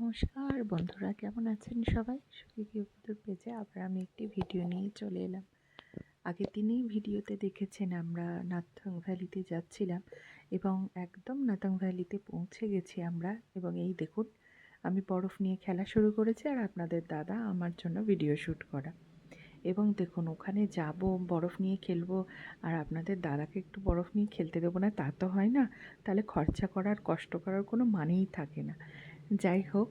নমস্কার বন্ধুরা, কেমন আছেন সবাই? সুখী গৃহবধূর পেজে আবার আমি একটি ভিডিও নিয়ে চলে এলাম। আগের দিনেই ভিডিওতে দেখেছেন আমরা নাথং ভ্যালিতে যাচ্ছিলাম এবং একদম নাথং ভ্যালিতে পৌঁছে গেছি আমরা। এবং এই দেখুন, আমি বরফ নিয়ে খেলা শুরু করেছি আর আপনাদের দাদা আমার জন্য ভিডিও শ্যুট করা। এবং দেখুন, ওখানে যাব, বরফ নিয়ে খেলব আর আপনাদের দাদাকে একটু বরফ নিয়ে খেলতে দেবো না, তা তো হয় না। তাহলে খরচা করার, কষ্ট করার কোনো মানেই থাকে না। যাই হোক,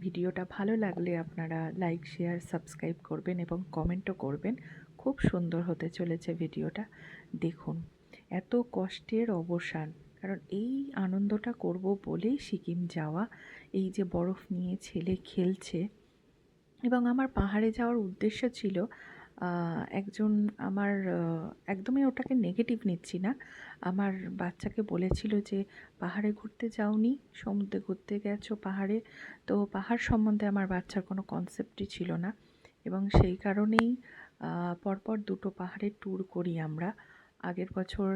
ভিডিওটা ভালো লাগলে আপনারা লাইক শেয়ার সাবস্ক্রাইব করবেন এবং কমেন্টও করবেন। খুব সুন্দর হতে চলেছে ভিডিওটা। দেখুন, এত কষ্টের অবসান। কারণ এই আনন্দটা করব বলেই সিকিম যাওয়া, এই যে বরফ নিয়ে ছেলে খেলছে। এবং আমার পাহাড়ে যাওয়ার উদ্দেশ্য ছিল একজন আমার একদমই ওটাকে নেগেটিভ নিচ্ছি না। আমার বাচ্চাকে বলেছিল যে, পাহাড়ে ঘুরতে যাওনি, সমুদ্রে ঘুরতে গেছো পাহাড়ে? তো পাহাড় সম্বন্ধে আমার বাচ্চার কোনো কনসেপ্টই ছিল না এবং সেই কারণেই পরপর দুটো পাহাড়ের ট্যুর করি আমরা। আগের বছর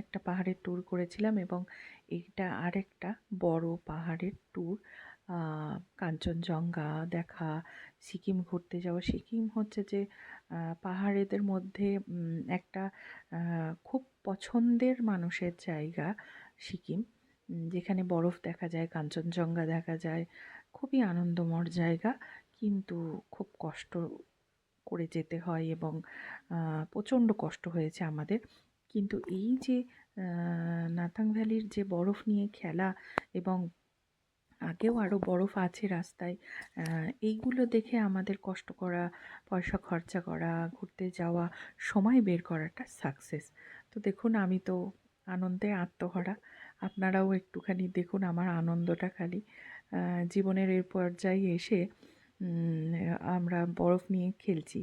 একটা পাহাড়ের ট্যুর করেছিলাম এবং এইটা আরেকটা বড় পাহাড়ের ট্যুর কাঞ্চনজঙ্ঘা দেখা, সিকিম ঘুরতে যাওয়া। সিকিম হচ্ছে যে পাহাড়েদের মধ্যে একটা খুব পছন্দের মানুষের জায়গা সিকিম। যেখানে বরফ দেখা যায় কাঞ্চনজঙ্ঘা দেখা যায়। খুবই আনন্দময় জায়গা, কিন্তু খুব কষ্ট করে যেতে হয় এবং প্রচণ্ড কষ্ট হয়েছে আমাদের। কিন্তু এই যে নাথাং ভ্যালির যে বরফ নিয়ে খেলা এবং আগেও আরও বরফ আছে রাস্তায়। এইগুলো দেখে আমাদের কষ্ট করা, পয়সা খরচা করা, ঘুরতে যাওয়া, সময় বের করাটা সাকসেস তো দেখুন, আমি তো আনন্দে আত্মহরা। আপনারাও একটুখানি দেখুন আমার আনন্দটা খালি। জীবনের এর পর্যায়ে এসে আমরা বরফ নিয়ে খেলছি।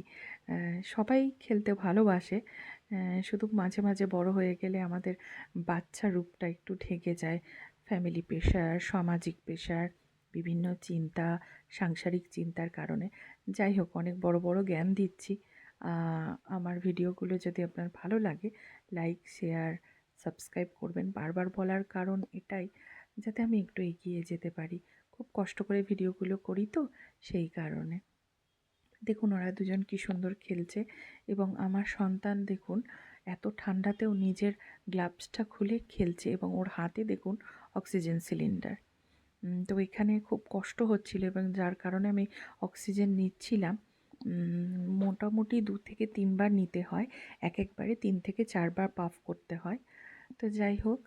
সবাই খেলতে ভালোবাসে। শুধু মাঝে মাঝে বড় হয়ে গেলে আমাদের বাচ্চা রূপটা একটু ঢেকে যায়। ফ্যামিলি প্রেশার সামাজিক প্রেশার বিভিন্ন চিন্তা, সাংসারিক চিন্তার কারণে। যাই হোক, অনেক বড় বড় জ্ঞান দিচ্ছি। আমার ভিডিওগুলো যদি আপনার ভালো লাগে লাইক শেয়ার সাবস্ক্রাইব করবেন। বারবার বলার কারণ এটাই, যাতে আমি একটু এগিয়ে যেতে পারি। খুব কষ্ট করে ভিডিওগুলো করি তো, সেই কারণে। দেখুন, ওরা দুজন কি সুন্দর খেলছে এবং আমার সন্তান, দেখুন এত ঠান্ডাতেও নিজের গ্লাভসটা খুলে খেলছে এবং ওর হাতে দেখুন অক্সিজেন সিলিন্ডার। তো এখানে খুব কষ্ট হচ্ছিল এবং যার কারণে আমি অক্সিজেন নিচ্ছিলাম। মোটামুটি দু থেকে তিনবার নিতে হয়, এক একবারে তিন থেকে চারবার পাফ করতে হয়। তো যাই হোক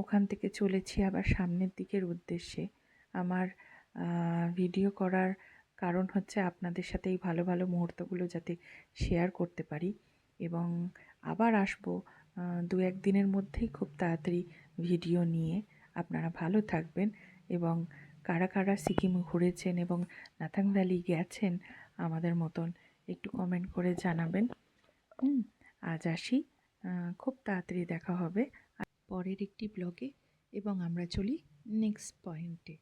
ওখান থেকে চলেছি আবার সামনের দিকের উদ্দেশ্যে। আমার ভিডিও করার কারণ হচ্ছে আপনাদের সাথে এই ভালো ভালো মুহূর্তগুলো যাতে শেয়ার করতে পারি। এবং আবার আসব দু এক দিনের মধ্যেই খুব তাড়াতাড়ি ভিডিও নিয়ে। আপনারা ভালো থাকবেন এবং কারা কারা সিকিম ঘুরেছেন এবং নাথাং ভ্যালি গেছেন আমাদের মতন একটু কমেন্ট করে জানাবেন। আজ আসি। খুব তাড়াতাড়ি দেখা হবে। পরের একটি ব্লগে এবং আমরা চলি নেক্সট পয়েন্টে